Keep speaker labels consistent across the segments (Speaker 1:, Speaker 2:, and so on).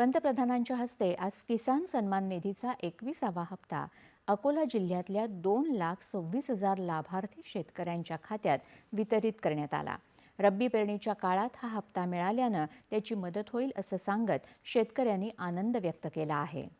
Speaker 1: पंतप्रधानांच्या हस्ते आज किसान सन्मान निधीचा एकविसावा हप्ता. अकोला जिल्ह्यातल्या दोन लाख सव्वीस हजार लाभार्थी शेतकऱ्यांच्या खात्यात वितरित करण्यात आला. रब्बी पेरणीच्या काळात हा हप्ता मिळाल्यानं त्याची मदत होईल असं सांगत शेतकऱ्यांनी आनंद व्यक्त केला आहे.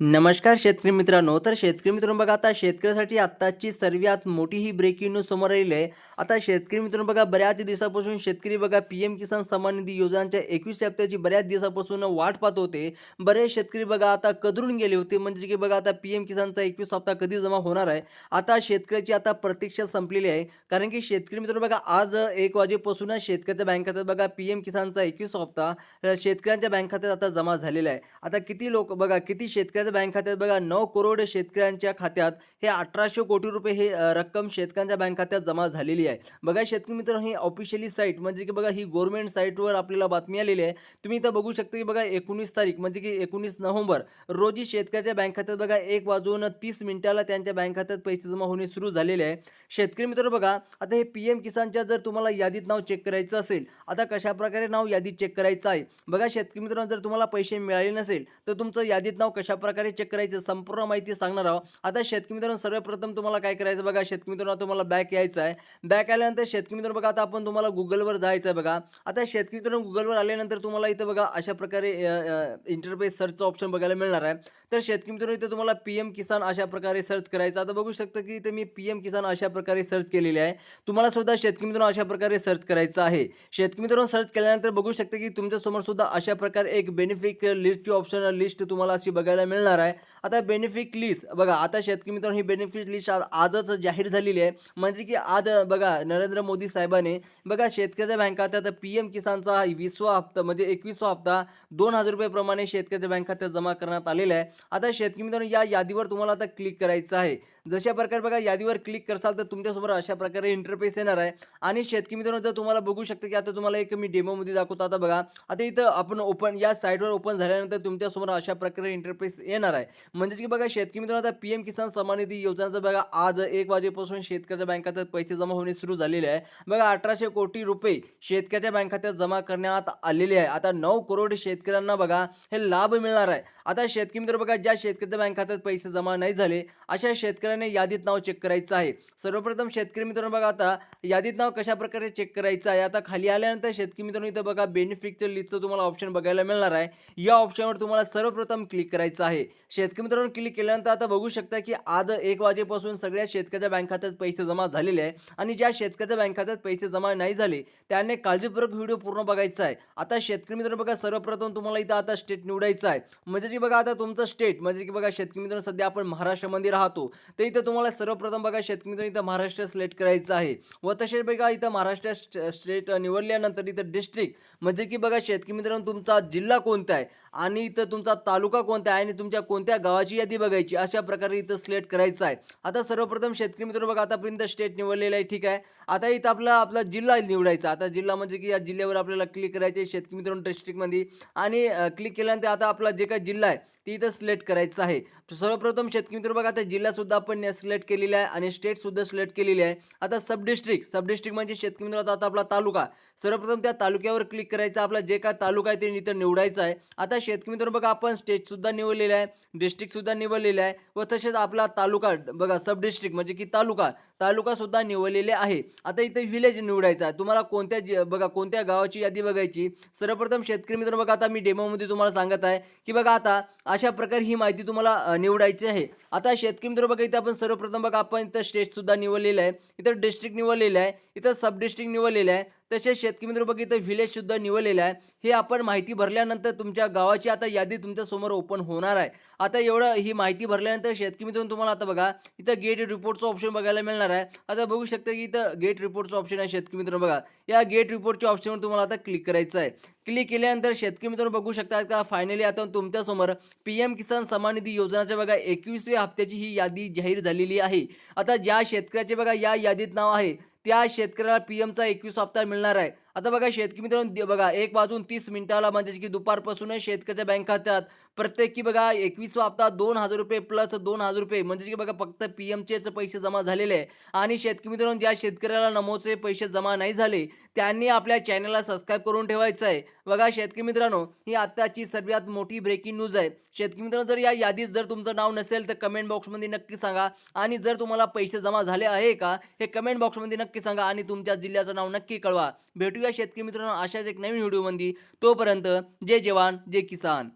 Speaker 2: नमस्कार शेतकरी मित्रांनो. तर शेतकरी मित्रांनो बघा आता शेतकऱ्यासाठी आत्ताची सर्वात मोठी ही ब्रेकिंग न्यूज समोर आलेली आहे. आता शेतकरी मित्रांनो बघा बऱ्याच दिवसापासून शेतकरी बघा पी एम किसान सन्मान निधी योजनांच्या एकवीस हप्त्याची बऱ्याच दिवसापासून वाट पाहत होते. बरेच शेतकरी बघा आता कदरून गेले होते. म्हणजे की बघा आता पी एम किसानचा एकवीस हप्ता कधी जमा होणार आहे? आता शेतकऱ्याची आता प्रतीक्षा संपलेली आहे. कारण की शेतकरी मित्रांनो बघा आज एक वाजेपासूनच शेतकऱ्याच्या बँक खात्यात बघा पी एम किसानचा एकवीस हप्ता शेतकऱ्यांच्या बँक खात्यात आता जमा झालेला आहे. आता किती लोक बघा किती शेतकऱ्या शेतकऱ्याच्या बँक खात्यात बघा नऊ करोड शेतकऱ्यांच्या खात्यात हे अठराशे कोटी रुपये हे रक्कम शेतकऱ्यांच्या बँक खात्यात जमा झालेली आहे. बघा शेतकरी मित्र ही ऑफिशियली साईट म्हणजे की बघा ही गव्हर्नमेंट साईटवर आपल्याला बातमी आलेली आहे. तुम्ही इथं बघू शकता की बघा एकोणीस तारीख म्हणजे की एकोणीस नोव्हेंबर रोजी शेतकऱ्याच्या बँक खात्यात बघा एक वाजून तीस मिनिटाला त्यांच्या बँक खात्यात पैसे जमा होणे सुरू झालेले आहे. शेतकरी मित्र बघा आता हे पी एम किसानच्या जर तुम्हाला यादीत नाव चेक करायचं असेल आता कशा प्रकारे नाव यादीत चेक करायचं आहे? बघा शेतकरी मित्रांनो जर तुम्हाला पैसे मिळाले नसेल तर तुमचं यादीत नाव कशा प्रकारे प्रकारे चेक करायचं संपूर्ण माहिती सांगणार आहोत. आता शेतकरी मित्रांनो सर्वप्रथम तुम्हाला काय करायचं बघा शेतकरी मित्रांनो तुम्हाला बॅक यायचं आहे. बॅक आल्यानंतर शेतकरी मित्रांनो बघा आता आपण तुम्हाला गुगलवर जायचं आहे बघा. आता शेतकरी मित्रांनो गुगलवर आल्यानंतर तुम्हाला इथं बघा अशा प्रकारे इंटरफेस सर्चचं ऑप्शन बघायला मिळणार आहे. तर शेतकरी मित्रांनो इथं तुम्हाला पी एम किसान अशा प्रकारे सर्च करायचं. आता बघू शकता की इथे मी पी एम किसान अशा प्रकारे सर्च केलेली आहे. तुम्हाला सुद्धा शेतकरी मित्रांनो अशा प्रकारे सर्च करायचं आहे. शेतकरी मित्रांनो सर्च केल्यानंतर बघू शकता की तुमच्यासमोर सुद्धा अशा प्रकारे एक बेनिफिट लिस्टची ऑप्शन लिस्ट तुम्हाला अशी बघायला मिळणार आहे. आता बेनिफिट लिस्ट बघा आता शेतकरी मित्रांनो ही बेनिफिट लिस्ट आजच जाहीर झालेली आहे. म्हणजे की आज बघा नरेंद्र मोदी साहेबाने बघा शेतकऱ्याच्या बँक खात्यात पी एम किसानचा वीसवा हप्ता म्हणजे एकवीसवा हप्ता दोन हजार रुपयेप्रमाणे शेतकऱ्याच्या बँक खात्यात जमा करण्यात आलेला आहे. आता शेतकरी मित्रांनो या यादीवर तुम्हाला आता क्लिक करायचं आहे. जशा प्रकारे बघा यादीवर क्लिक करसाल तर तुमच्यासमोर अशा प्रकारे इंटरफेस येणार आहे. आणि शेतकरी मित्रांनो जर तुम्हाला बघू शकता की आता तुम्हाला एक मी डेमोमध्ये दाखवतो. आता बघा आता इथं आपण ओपन या साईटवर ओपन झाल्यानंतर तुमच्यासमोर अशा प्रकारे इंटरफेस येणार आहे. म्हणजे की बघा शेतकरी मित्रांनो आता पी एम किसान सन्मान निधी योजनेचं बघा आज एक वाजेपासून शेतकऱ्याच्या बँक खात्यात पैसे जमा होणे सुरू झालेले आहे. बघा अठराशे कोटी रुपये शेतकऱ्याच्या बँक खात्यात जमा करण्यात आलेले आहे. आता नऊ करोड शेतकऱ्यांना बघा हे लाभ मिळणार आहे. आता शेतकरी मित्र बघा ज्या शेतकऱ्याच्या बँक खात्यात पैसे जमा नाही झाले अशा शेतकऱ्याने यादीत नाव चेक करायचं आहे. सर्वप्रथम शेतकरी मित्रांनो बघा आता यादीत नाव कशा प्रकारे चेक करायचं आहे? आता खाली आल्यानंतर शेतकरी मित्रांनो इथं बघा बेनिफिटच्या लिस्टचं तुम्हाला ऑप्शन बघायला मिळणार आहे. या ऑप्शनवर तुम्हाला सर्वप्रथम क्लिक करायचं आहे. शेतकरी मित्रांनो क्लिक केल्यानंतर आता बघू शकता की आज एक वाजेपासून सगळ्या शेतकऱ्याच्या बँक खात्यात पैसे जमा झालेले आहे आणि ज्या शेतकऱ्याच्या बँक खात्यात पैसे जमा नाही झाले त्याने काळजीपूर्वक व्हिडिओ पूर्ण बघायचा आहे. आता शेतकरी मित्र बघा सर्वप्रथम तुम्हाला इथं आता स्टेट निवडायचं आहे. म्हणजे की बघा आता तुमचं स्टेट म्हणजे की बघा शेतकरी मित्रांनो सध्या आपण महाराष्ट्रामध्ये राहतो. तर इथं तुम्हाला सर्वप्रथम बघा शेतकरी मित्रांनो इथं महाराष्ट्र सिलेक्ट करायचं आहे. व तसेच बघा इथं महाराष्ट्र स्टेट निवडल्यानंतर इथं डिस्ट्रिक्ट म्हणजे की बघा शेतकरी मित्रांनो तुमचा जिल्हा कोणता आहे? आणि इथं तुमचा तालुका कोणता आहे? आणि तुमच्या कोणत्या गावाची यादी बघायची? अशा प्रकारे इथं सिलेक्ट करायचं आहे. आता सर्वप्रथम शेतकरी मित्र बघा आतापर्यंत स्टेट निवडलेलं आहे ठीक आहे. आता इथं आपला आपला जिल्हा निवडायचा. आता जिल्हा म्हणजे की या जिल्ह्यावर आपल्याला क्लिक करायचे आहे शेतकरी मित्रांनो डिस्ट्रिक्टमध्ये आणि क्लिक केल्यानंतर आता आपला जे काही जिल्हा आहे ते इथं सिलेक्ट करायचं आहे. सर्वप्रथम शेतकरी मित्र बघा आता जिल्हासुद्धा आपण सिलेक्ट केलेला आहे आणि स्टेटसुद्धा सिलेक्ट केलेली आहे. आता सब डिस्ट्रिक्ट सब डिस्ट्रिक्ट म्हणजे शेतकरी मित्र आता आपला तालुका. सर्वप्रथम त्या तालुक्यावर क्लिक करायचं आपला जे काय तालुका आहे ते इथं निवडायचं आहे. आता शेतकरी मित्र बघा आपण स्टेटसुद्धा निवडलेलं आहे. डिस्ट्रिक्टसुद्धा निवडलेले आहे व तसेच आपला तालुका बघा सब डिस्ट्रिक्ट म्हणजे की तालुका तालुकासुद्धा निवडलेले आहे. आता इथं विलेज निवडायचं आहे. तुम्हाला कोणत्या जि बघा कोणत्या गावाची यादी बघायची? सर्वप्रथम शेतकरी मित्र बघा आता मी डेमोमध्ये तुम्हाला सांगत आहे की बघा आता अशा प्रकारे ही माहिती तुम्हाला निवडायची आहे. आता शेतकरी मित्र बघा इथं आपण सर्वप्रथम बघा आपण इथं स्टेटसुद्धा निवडलेलं आहे. इथं डिस्ट्रिक्ट निवडलेलं आहे. इथं सब डिस्ट्रिक्ट निवडलेलं आहे. तसेच शेतकरी मित्र बघ इथं व्हिलेज सुद्धा निवडलेलं आहे. हे आपण माहिती भरल्यानंतर तुमच्या गावाची आता यादी तुमच्यासमोर ओपन होणार आहे. आता एवढं ही माहिती भरल्यानंतर शेतकरी मित्रांनो तुम्हाला आता बघा इथं गेट रिपोर्टचं ऑप्शन बघायला मिळणार आहे. आता बघू शकता की इथं गेट रिपोर्टचं ऑप्शन आहे शेतकरी मित्र बघा. या गेट रिपोर्टच्या ऑप्शनवर तुम्हाला आता क्लिक करायचं आहे. क्लिक केल्यानंतर शेतकरी मित्रांनो बघू शकता का फायनली आता तुमच्यासमोर पी एम किसान सन्मान निधी योजनाच्या बघा एकवीसव्या हप्त्याची ही यादी जाहीर झालेली आहे. आता ज्या शेतकऱ्याचे बघा या यादीत नाव आहे त्या शेतकऱ्याला पी एमचा एकवीस हप्ता मिळणार आहे. आता बघा शेतकरी मित्रांनो दे- बघा एक वाजून तीस मिनिटाला म्हणजे की दुपारपासूनच शेतकऱ्याच्या बँक खात्यात प्रत्येकी बघा एकवीसवा हप्ता दोन हजार रुपये प्लस दोन हजार रुपये. म्हणजे की बघा फक्त पी एमचेच पैसे जमा झालेले आहे. आणि शेतकरी मित्रांनो ज्या शेतकऱ्याला नमोचे पैसे जमा नाही झाले त्यांनी आपल्या चॅनलला सबस्क्राईब करून ठेवायचं आहे. बघा शेतकरी मित्रांनो ही आत्ताची सर्वात मोठी ब्रेकिंग न्यूज आहे. शेतकरी मित्रांनो जर या यादीत जर तुमचं नाव नसेल तर कमेंट बॉक्समध्ये नक्की सांगा. आणि जर तुम्हाला पैसे जमा झाले आहे का हे कमेंट बॉक्समध्ये नक्की सांगा आणि तुमच्या जिल्ह्याचं नाव नक्की कळवा. भेटूया शेतकरी मित्रांनो अशाच एक नवीन व्हिडिओमध्ये तोपर्यंत जय जवान जय किसान.